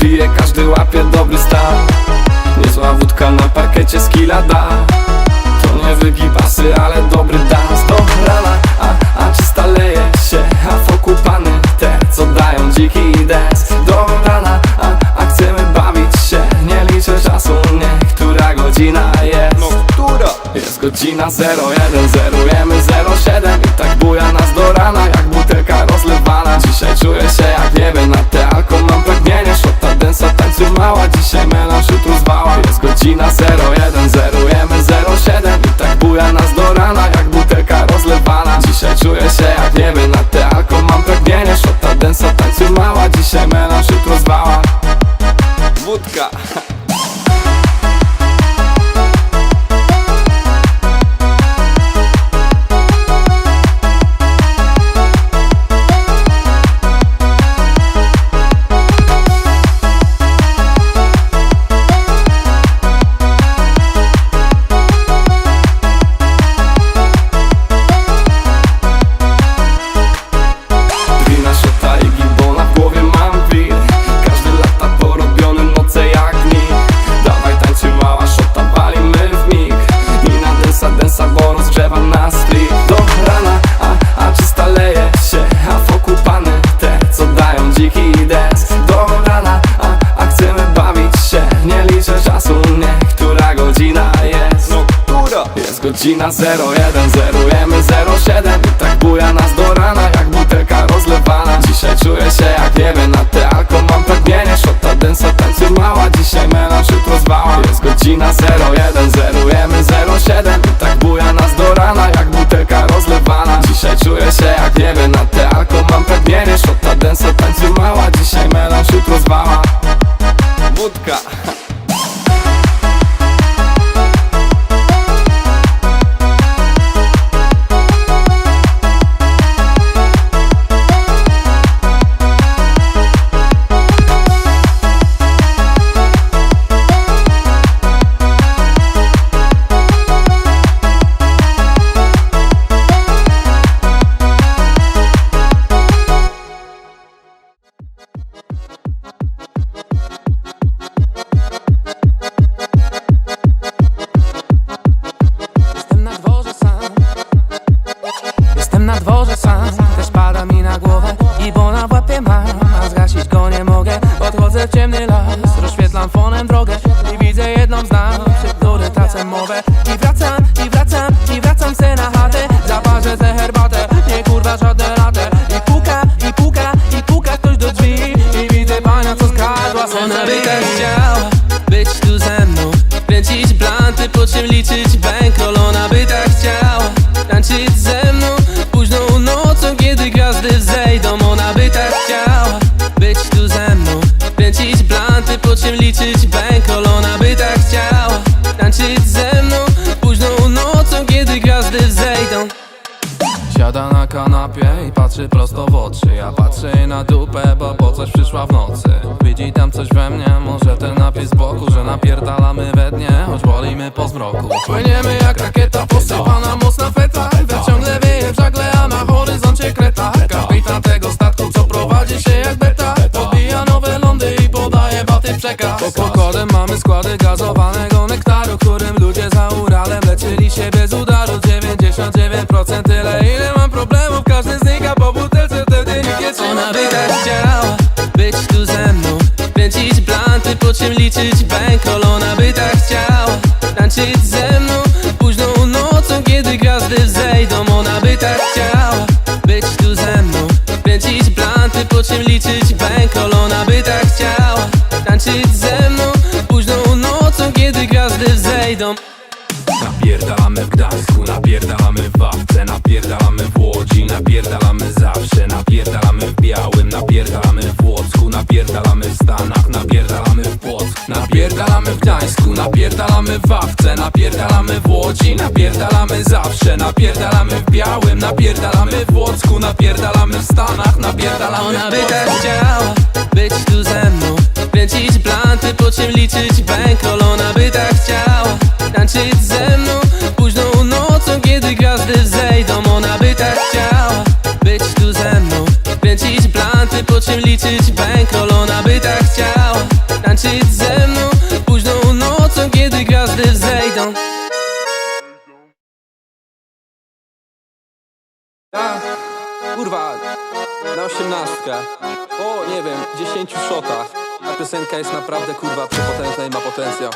pije, każdy łapie dobry stan. Niezła wódka na parkecie z kila da. To nie wygibasy, ale dobry dans. Do rana, a, a czysta leje się A fokupany te, co dają dziki dance. Do rana, a, a chcemy bawić się. Nie liczę czasu, nie, która godzina jest. No która? jest godzina 01, zerujemy 07 I tak buja nas do rana, jak butelka się jak nie wiem, na te alko mam pragnienie. Szota densa, tańców mała, dzisiaj melanż, jutro zwała. Wódka liczę czasu, nie, która godzina jest No która? jest godzina 01, zerujemy 07 I tak buja nas do rana, jak butelka patrzy prosto w oczy. Ja patrzę na dupę, bo po coś przyszła w nocy. Widzi tam coś we mnie, może ten napis z boku Że napierdalamy we dnie, choć wolimy po zmroku. Płyniemy jak rakieta, posypana mocna feta Wiatr ciągle wieje w żagle, a na horyzoncie kreta. Kapitan tego statku, co prowadzi się jak beta. Podbija nowe lądy i podaje baty przekaz. Pod kodem mamy składy gazowanego po czym liczyć bankroll Ona by tak chciała tańczyć ze mną. Późną nocą, kiedy gwiazdy wzejdą Ona by tak chciała być tu ze mną. Kręcić blanty, po czym liczyć bankroll Ona by tak chciała tańczyć ze mną. Późną nocą, kiedy gwiazdy wzejdą. Napierdalamy w Gdańsku, napierdalamy w Wawce Napierdalamy w Łodzi, napierdalamy zawsze Napierdalamy w Białym, napierdalamy Napierdalamy w Gdańsku, napierdalamy w Wawce Napierdalamy w Łodzi, napierdalamy zawsze Napierdalamy w Białym, napierdalamy w Łocku Napierdalamy w Stanach, napierdalamy Ona by tak chciała być tu ze mną Kręcić blanty, po czym liczyć bankroll. Ona by tak chciała tańczyć ze mną Późną nocą, kiedy gwiazdy wzejdą. Ona by tak chciała być tu ze mną Kręcić blanty, po czym liczyć bankroll. Ona by tak chciała Tańczyć ze mną Ja, kurwa, na osiemnastkę. O, nie wiem, dziesięciu szotach. Ta piosenka jest naprawdę, kurwa, przepotężna i ma potencjał